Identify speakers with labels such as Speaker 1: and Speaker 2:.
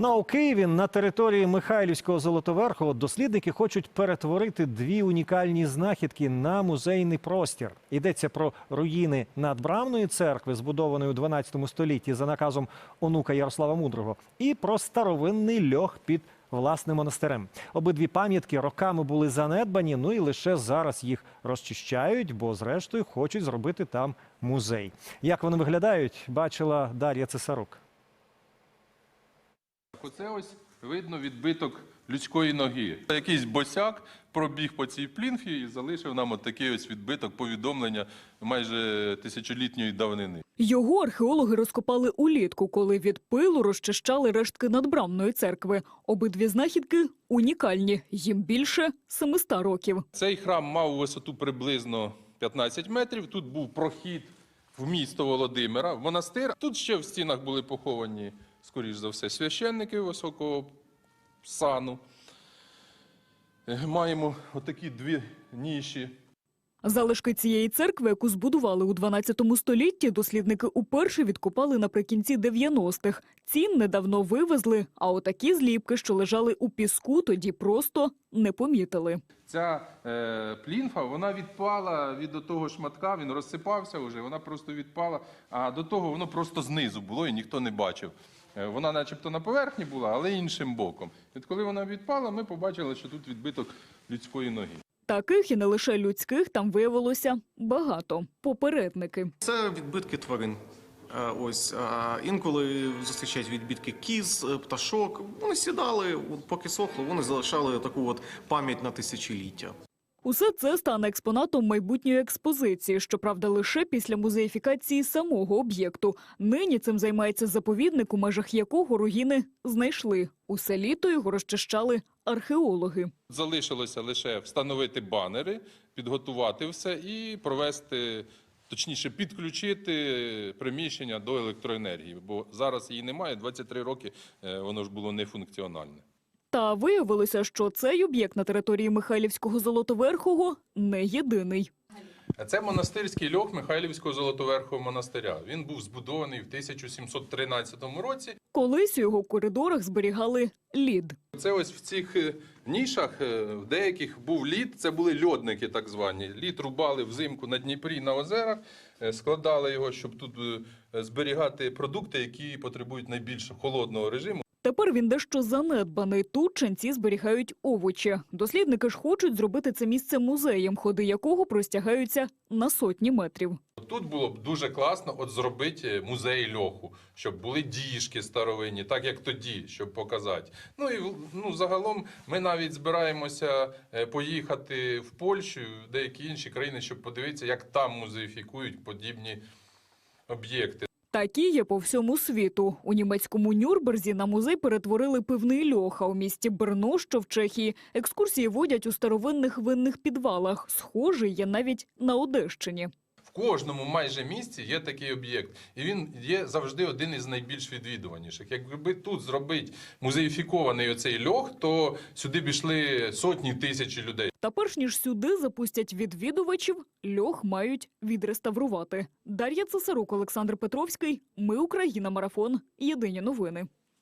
Speaker 1: На у Києві на території Михайлівського Золотоверху дослідники хочуть перетворити дві унікальні знахідки на музейний простір. Йдеться про руїни надбрамної церкви, збудованої у 12 столітті за наказом онука Ярослава Мудрого, і про старовинний льох під власним монастирем. Обидві пам'ятки роками були занедбані. Ну і лише зараз їх розчищають, бо зрештою хочуть зробити там музей. Як вони виглядають, бачила Дар'я Цесарук.
Speaker 2: Оце ось видно відбиток людської ноги. Якийсь босяк пробіг по цій плінфі і залишив нам от такий ось відбиток повідомлення майже тисячолітньої давнини.
Speaker 3: Його археологи розкопали улітку, коли від пилу розчищали рештки надбрамної церкви. Обидві знахідки унікальні. Їм більше 700 років.
Speaker 2: Цей храм мав висоту приблизно 15 метрів. Тут був прохід в місто Володимира, в монастир. Тут ще в стінах були поховані, скоріш за все, священники високого сану. Маємо отакі дві ніші.
Speaker 3: Залишки цієї церкви, яку збудували у 12 столітті, дослідники уперше відкопали наприкінці 90-х. Ці недавно вивезли, а отакі зліпки, що лежали у піску, тоді просто не помітили.
Speaker 2: Ця е, плінфа вона відпала від того шматка, він розсипався вже, вона просто відпала. А до того воно просто знизу було і ніхто не бачив. Е, вона, начебто, на поверхні була, але іншим боком. От коли вона відпала, ми побачили, що тут відбиток людської ноги.
Speaker 3: Таких і не лише людських там виявилося багато. Попередники.
Speaker 4: Це відбитки тварин. Е, Ось інколи зустрічають відбитки кіз, е, пташок. Вони сідали, поки сохло, вони залишали таку от пам'ять на тисячоліття.
Speaker 3: Усе це стане експонатом майбутньої експозиції, щоправда, лише після музеїфікації самого об'єкту. Нині цим займається заповідник, у межах якого руїни знайшли. Усе літо його розчищали археологи.
Speaker 2: Залишилося лише встановити банери, підготувати все і провести, точніше, підключити приміщення до електроенергії. Бо зараз її немає, 23 роки е, воно ж було нефункціональне.
Speaker 3: Та виявилося, що цей об'єкт на території Михайлівського Золотоверхого не єдиний.
Speaker 2: Це монастирський льох Михайлівського Золотоверхового монастиря. Він був збудований в 1713 році.
Speaker 3: Колись у його коридорах зберігали лід.
Speaker 2: Це ось в цих е, нішах, е, в деяких був лід, це були льодники так звані. Лід рубали взимку на Дніпрі на озерах, е, складали його, щоб тут зберігати продукти, які потребують найбільш холодного режиму.
Speaker 3: Тепер він дещо занедбаний. Тут ченці зберігають овочі. Дослідники ж хочуть зробити це місце музеєм, ходи якого простягаються на сотні метрів.
Speaker 2: Тут було б дуже класно от зробити музей льоху, щоб були діжки старовинні, так як тоді, щоб показати. Ну і ну, загалом ми навіть збираємося е, поїхати в Польщу, в деякі інші країни, щоб подивитися, як там музеїфікують подібні об'єкти.
Speaker 3: Такі є по всьому світу. У німецькому Нюрберзі на музей перетворили пивний льох, а у місті Берно, що в Чехії, екскурсії водять у старовинних винних підвалах. Схожий є навіть на Одещині.
Speaker 2: Кожному майже місці є такий об'єкт, і він є завжди один із найбільш відвідуваніших. Якби тут зробити музеїфікований оцей льох, то сюди б йшли сотні тисячі людей.
Speaker 3: Та перш ніж сюди запустять відвідувачів, льох мають відреставрувати. Дар'я Цесарук, Олександр Петровський. Ми Україна. Марафон. Єдині новини.